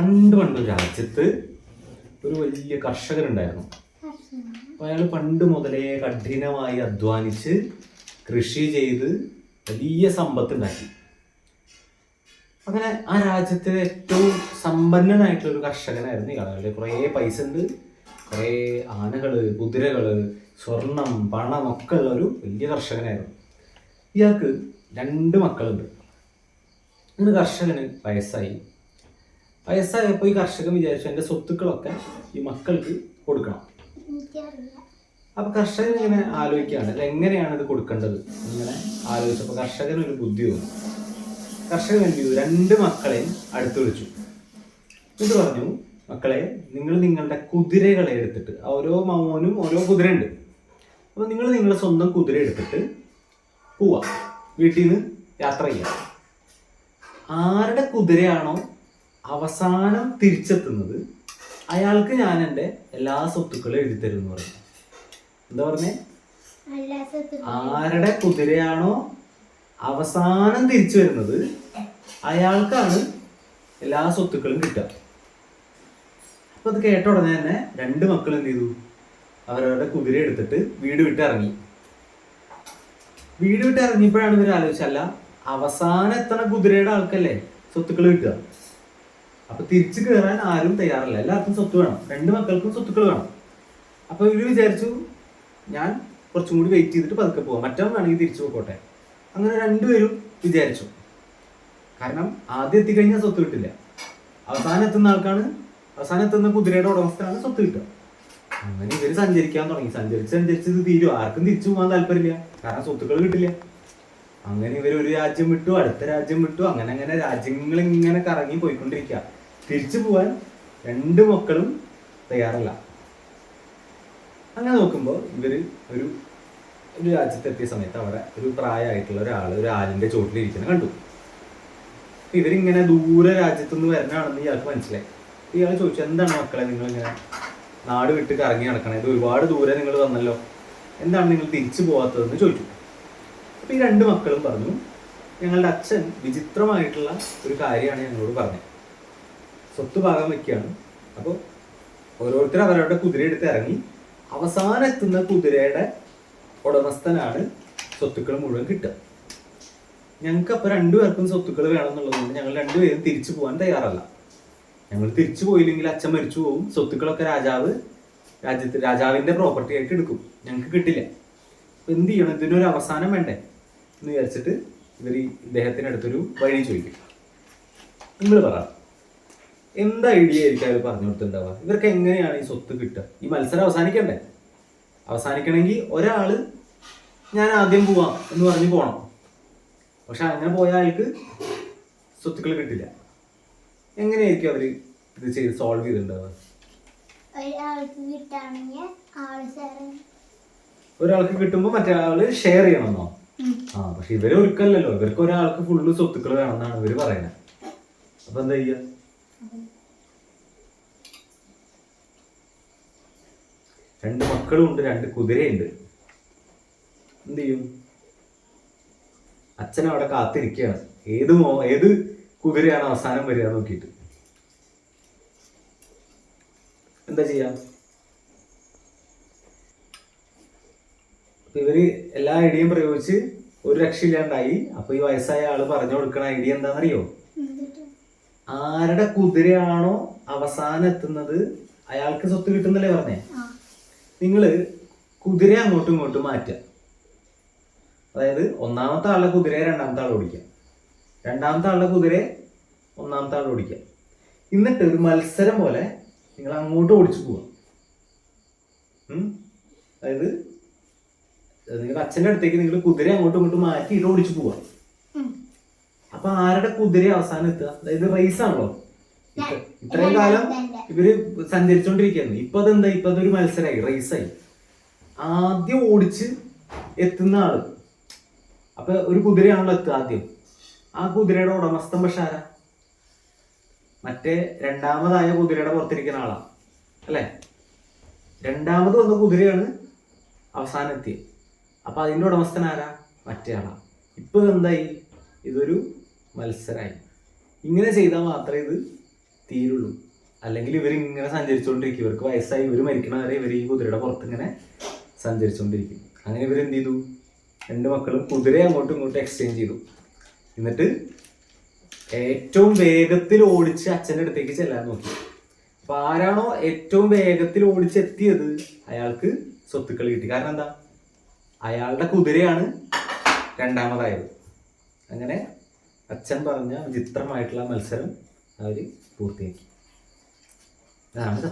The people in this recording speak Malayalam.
പണ്ട് പണ്ട് ഒരു രാജ്യത്ത് ഒരു വലിയ കർഷകരുണ്ടായിരുന്നു. അയാൾ പണ്ട് മുതലേ കഠിനമായി അധ്വാനിച്ച് കൃഷി ചെയ്ത് വലിയ സമ്പത്ത് ഉണ്ടാക്കി അങ്ങനെ ആ രാജ്യത്തെ ഏറ്റവും സമ്പന്നനായിട്ടുള്ള ഒരു കർഷകനായിരുന്നു ഇയാൾ അയാളുടെ കുറേ പൈസ ഉണ്ട് കുറേ ആനകൾ കുതിരകൾ സ്വർണം പണം ഒക്കെ ഉള്ള ഒരു വലിയ കർഷകനായിരുന്നു. ഇയാൾക്ക് രണ്ട് മക്കളുണ്ട്. ഇന്ന് കർഷകന് വയസ്സായി വയസ്സായപ്പോൾ ഈ കർഷകൻ വിചാരിച്ചു എന്റെ സ്വത്തുക്കളൊക്കെ ഈ മക്കൾക്ക് കൊടുക്കണം. അപ്പൊ കർഷകൻ ഇങ്ങനെ ആലോചിക്കുകയാണ്. എങ്ങനെയാണ് ഇത് കൊടുക്കേണ്ടത്? ഇങ്ങനെ ആലോചിച്ചപ്പോൾ കർഷകൻ ഒരു ബുദ്ധി തോന്നി കർഷകൻ എന്ത് ചെയ്തു? രണ്ട് മക്കളെയും അടുത്ത് വിളിച്ചു. ഇത് പറഞ്ഞു മക്കളെ നിങ്ങൾ നിങ്ങളുടെ കുതിരകളെ എടുത്തിട്ട് ഓരോ മോനും ഓരോ കുതിരയുണ്ട്. അപ്പൊ നിങ്ങൾ നിങ്ങളുടെ സ്വന്തം കുതിര എടുത്തിട്ട് പോവാ. വീട്ടിൽ നിന്ന് യാത്ര ചെയ്യാം. ആരുടെ കുതിരയാണോ അവസാനം തിരിച്ചെത്തുന്നത് അയാൾക്ക് ഞാൻ എന്റെ എല്ലാ സ്വത്തുക്കളും എഴുതി തരും എന്ന് പറഞ്ഞു. എന്താ പറഞ്ഞേ? ആരുടെ കുതിരയാണോ അവസാനം തിരിച്ചു വരുന്നത് അയാൾക്കാണ് എല്ലാ സ്വത്തുക്കളും കിട്ടുക. അപ്പൊ അത് കേട്ട ഉടനെ തന്നെ രണ്ട് മക്കൾ എന്ത് ചെയ്തു? അവരവരുടെ കുതിര എടുത്തിട്ട് വീട് വിട്ട് ഇറങ്ങി. വീട് വിട്ട് ഇറങ്ങിയപ്പോഴാണ് ഇവർ ആലോചിച്ചല്ല അവസാനം എത്തണ കുതിരയുടെ ആൾക്കല്ലേ സ്വത്തുക്കൾ കിട്ടുക? അപ്പൊ തിരിച്ചു കയറാൻ ആരും തയ്യാറല്ല. എല്ലാവർക്കും സ്വത്ത് വേണം. രണ്ട് മക്കൾക്കും സ്വത്തുക്കൾ വേണം. അപ്പൊ ഇവർ വിചാരിച്ചു ഞാൻ കുറച്ചും കൂടി വെയിറ്റ് ചെയ്തിട്ട് പതുക്കെ പോവാം. മറ്റവൻ വേണമെങ്കിൽ തിരിച്ചു പോയിക്കോട്ടെ. അങ്ങനെ രണ്ടുപേരും വിചാരിച്ചു. കാരണം ആദ്യം എത്തിക്കഴിഞ്ഞാൽ സ്വത്ത് കിട്ടില്ല. അവസാനം എത്തുന്ന ആൾക്കാണ് അവസാനം എത്തുന്ന കുതിരയുടെ ഉടമസ്ഥനാണ് സ്വത്ത് കിട്ടുക. അങ്ങനെ ഇവർ സഞ്ചരിക്കാൻ തുടങ്ങി. സഞ്ചരിച്ച് സഞ്ചരിച്ച് ഇത് തീരും. ആർക്കും തിരിച്ചു പോകാൻ താല്പര്യമില്ല. കാരണം സ്വത്തുക്കൾ കിട്ടില്ല. അങ്ങനെ ഇവർ ഒരു രാജ്യം വിട്ടു അടുത്ത രാജ്യം വിട്ടു. അങ്ങനെ അങ്ങനെ രാജ്യങ്ങൾ ഇങ്ങനെ കറങ്ങി പോയിക്കൊണ്ടിരിക്കുക. തിരിച്ചു പോവാൻ രണ്ട് മക്കളും തയ്യാറല്ല. അങ്ങനെ നോക്കുമ്പോൾ ഇവർ ഒരു ഒരു രാജ്യത്തെത്തിയ സമയത്ത് അവിടെ ഒരു പ്രായമായിട്ടുള്ള ഒരാൾ ഒരു ആലിന്റെ ചോട്ടിലിരിക്കുന്നത് കണ്ടു. ഇവരിങ്ങനെ ദൂരെ രാജ്യത്തു നിന്ന് വരുന്നതാണെന്ന് ഇയാൾക്ക് മനസ്സിലായി. ഇയാൾ ചോദിച്ചു എന്താണ് മക്കളെ നിങ്ങൾ ഇങ്ങനെ നാട് വിട്ട് കറങ്ങി നടക്കണേ? ഇത് ഒരുപാട് ദൂരെ നിങ്ങൾ വന്നല്ലോ. എന്താണ് നിങ്ങൾ തിരിച്ചു പോകാത്തതെന്ന് ചോദിച്ചു. അപ്പോൾ ഈ രണ്ട് മക്കളും പറഞ്ഞു ഞങ്ങളുടെ അച്ഛൻ വിചിത്രമായിട്ടുള്ള ഒരു കാര്യമാണ് ഞങ്ങളോട് പറഞ്ഞത്. സ്വത്ത് ഭാഗം വെക്കുകയാണ് അപ്പോൾ ഓരോരുത്തർ അവരവരുടെ കുതിര എടുത്ത് ഇറങ്ങി. അവസാനം എത്തുന്ന കുതിരയുടെ ഉടമസ്ഥനാണ് സ്വത്തുക്കൾ മുഴുവൻ കിട്ടുക. ഞങ്ങൾക്ക് അപ്പോൾ രണ്ടുപേർക്കും സ്വത്തുക്കൾ വേണമെന്നുള്ളതുകൊണ്ട് ഞങ്ങൾ രണ്ടുപേരും തിരിച്ചു പോകാൻ തയ്യാറല്ല. ഞങ്ങൾ തിരിച്ചു പോയില്ലെങ്കിൽ അച്ഛൻ മരിച്ചു പോകും സ്വത്തുക്കളൊക്കെ രാജാവ് രാജ്യത്ത് രാജാവിന്റെ പ്രോപ്പർട്ടി ആയിട്ട് എടുക്കും. ഞങ്ങൾക്ക് കിട്ടില്ല. അപ്പം എന്ത് ചെയ്യണം? ഇതിനൊരു അവസാനം വേണ്ടേ? എന്ന് വിചാരിച്ചിട്ട് ഇവർ ഈ അടുത്തൊരു വഴി ചോദിക്കും. നിങ്ങൾ പറ. എന്ത് ഐഡിയ ആയിരിക്കും അവർ പറഞ്ഞു കൊടുത്തിട്ടുണ്ടാവുക? ഇവർക്ക് എങ്ങനെയാണ് ഈ സ്വത്ത് കിട്ടുക? ഈ മത്സരം അവസാനിക്കണ്ടേ? അവസാനിക്കണമെങ്കിൽ ഒരാൾ ഞാൻ ആദ്യം പോവാം എന്ന് പറഞ്ഞ് പോണം. പക്ഷെ അങ്ങനെ പോയ ആൾക്ക് സ്വത്തുക്കൾ കിട്ടില്ല. എങ്ങനെയായിരിക്കും അവർ ഇത് ചെയ്ത് സോൾവ് ചെയ്തിട്ടുണ്ടാവുക? ഒരാൾക്ക് കിട്ടുമ്പോൾ മറ്റേ ആൾ ഷെയർ ചെയ്യണമെന്നോ ആ പക്ഷെ ഇവരെ ഒരുക്കല്ലല്ലോ ഇവർക്ക് ഒരാൾക്ക് ഫുള്ള് സ്വത്തുക്കൾ വേണമെന്നാണ് ഇവർ പറയുന്നത്. അപ്പൊ എന്താ ചെയ്യാ രണ്ട് മക്കളും ഉണ്ട് രണ്ട് കുതിരയുണ്ട്. എന്ത് ചെയ്യും? അച്ഛൻ അവിടെ കാത്തിരിക്കുകയാണ്. ഏത് മോ ഏത് കുതിരയാണ് അവസാനം വരിക നോക്കിയിട്ട്? എന്താ ചെയ്യാം? ഇവർ എല്ലാ ഐഡിയയും പ്രയോഗിച്ച് ഒരു രക്ഷയില്ലാണ്ടായി. അപ്പൊ ഈ വയസ്സായ ആൾ പറഞ്ഞു കൊടുക്കണ ഐഡിയ എന്താണെന്നറിയോ? ആരുടെ കുതിരയാണോ അവസാനം എത്തുന്നത്? അയാൾക്ക് സ്വത്ത് കിട്ടുന്നല്ലേ പറഞ്ഞേ? നിങ്ങൾ കുതിര അങ്ങോട്ടും ഇങ്ങോട്ടും മാറ്റുക. അതായത് ഒന്നാമത്തെ ആളുടെ കുതിരയെ രണ്ടാമത്തെ ആൾ ഓടിക്കുക. രണ്ടാമത്തെ ആളുടെ കുതിരയെ ഒന്നാമത്തെ ആൾ ഓടിക്കുക. എന്നിട്ട് ഒരു മത്സരം പോലെ നിങ്ങൾ അങ്ങോട്ട് ഓടിച്ചു പോവുക. ഉം? അതായത് നിങ്ങളുടെ അച്ഛന്റെ അടുത്തേക്ക് നിങ്ങൾ കുതിര അങ്ങോട്ടും ഇങ്ങോട്ടും മാറ്റിയിട്ട് ഓടിച്ചു പോവുക. ഉം. അപ്പൊ ആരുടെ കുതിര അവസാനം എത്തുക? അതായത് റേസ് ആണല്ലോ. ഇത്രയും കാലം ഇവർ സഞ്ചരിച്ചോണ്ടിരിക്കുന്നു ഇപ്പൊ അതെന്താ? ഇപ്പൊ അതൊരു മത്സരമായി റേസായി ആദ്യം ഓടിച്ച് എത്തുന്ന ആൾ. അപ്പൊ ഒരു കുതിരയാണല്ലോ എത്തുക ആദ്യം. ആ കുതിരയുടെ ഉടമസ്ഥൻ പക്ഷെ ആരാ? മറ്റേ രണ്ടാമതായ കുതിരയുടെ പുറത്തിരിക്കുന്ന ആളാ. അല്ലേ? രണ്ടാമത് വന്ന കുതിരയാണ് അവസാനം എത്തിയത്. അപ്പൊ അതിന്റെ ഉടമസ്ഥൻ ആരാ? മറ്റേ ആളാ. ഇപ്പൊ എന്തായി? ഇതൊരു മത്സരമായി ഇങ്ങനെ ചെയ്താൽ മാത്രമേ ഇത് തീരുള്ളൂ. അല്ലെങ്കിൽ ഇവർ ഇങ്ങനെ സഞ്ചരിച്ചുകൊണ്ടിരിക്കും. ഇവർക്ക് വയസ്സായി. ഇവർ മരിക്കണവരെ ഇവർ ഈ കുതിരയുടെ പുറത്ത് ഇങ്ങനെ സഞ്ചരിച്ചുകൊണ്ടിരിക്കും. അങ്ങനെ ഇവർ എന്ത് ചെയ്തു? രണ്ട് മക്കളും കുതിരയെ അങ്ങോട്ടും ഇങ്ങോട്ടും എക്സ്ചേഞ്ച് ചെയ്തു. എന്നിട്ട് ഏറ്റവും വേഗത്തിൽ ഓടിച്ച് അച്ഛന്റെ അടുത്തേക്ക് ചെല്ലാൻ നോക്കി. അപ്പൊ ആരാണോ ഏറ്റവും വേഗത്തിൽ ഓടിച്ചെത്തിയത്? അയാൾക്ക് സ്വത്തുക്കൾ കിട്ടി. കാരണം എന്താ? അയാളുടെ കുതിരയാണ് രണ്ടാമതായത്. അങ്ങനെ അച്ഛൻ പറഞ്ഞ ചിത്രമായിട്ടുള്ള മത്സരം അവർ പൂർത്തിയാക്കി. അതാണ്